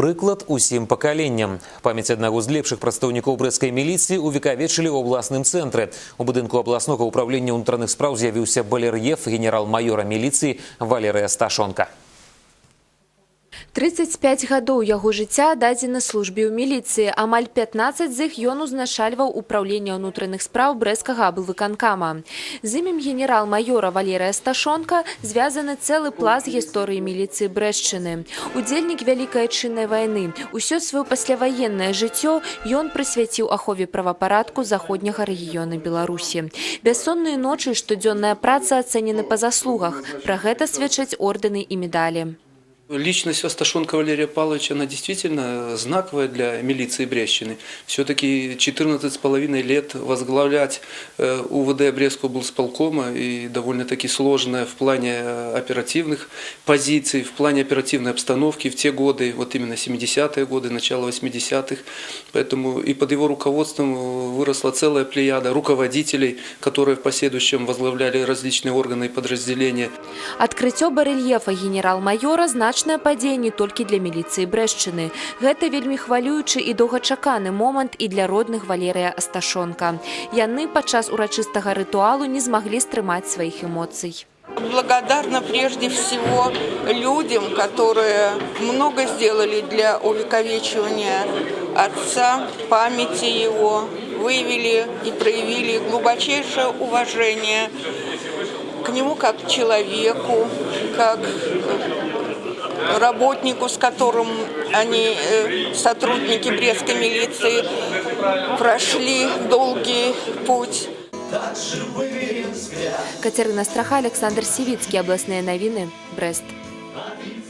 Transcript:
прыклад усім пакаленням. Памяць аднаго з лепшых прадстаўнікоў брэскай міліцыі увекавечылі ў абласным цэнтры. У будынку абласнога ўправлення ўнутраных спраў з'явіўся балер'еф генерал-маёра міліцыі Валерыя Сташонка. 35 гадоў яго жыцця дадзена службе ў міліцыі. Амаль 15 з іх ён узначальваў управлення ўнутраных спраў брэскага аблвыканкама. З імем генерал-маёра Валерыя Сташонка звязаны цэлы пласт гісторыі міліцыі Брэшчыны. Удзельнік вялікай адчыннай вайны. Усё сваё пасляваеннае жыццё ён прысвяціў ахове правапарадку заходняга рэгіёна Беларусі. Бяссонныя ночы і штодзённая праца ацэнены па заслугах. Пра гэта сведчаць ордэны і медалі. Личность Асташонка Валерия Павловича, она действительно знаковая для милиции Брестщины. Все-таки 14 с половиной лет возглавлять э, УВД Брестского облсполкома и довольно-таки сложная в плане э, оперативных позиций, в плане оперативной обстановки в те годы, вот именно 70-е годы, начало 80-х. Поэтому и под его руководством выросла целая плеяда руководителей, которые в последующем возглавляли различные органы и подразделения. Адкрыццё барэльефа генерал-маёра значнае падзея не толькі для міліцыі Брэшчыны. Гэта вельмі хвалюючы і доўгачаканы момант і для родных Валерыя Асташонка. Яны падчас урачыстага рытуалу не змаглі стрымаць сваіх эмоцый. Благодарна прежде всего людям, которые много сделали для увековечивания отца, памяти его, выявили и проявили глубочайшее уважение к нему как к человеку, как работнику, с которым они, э, сотрудники Брестской милиции, прошли долгий путь. Кацярына Страха, Александр Сівіцкі, абласныя навіны, Брэст.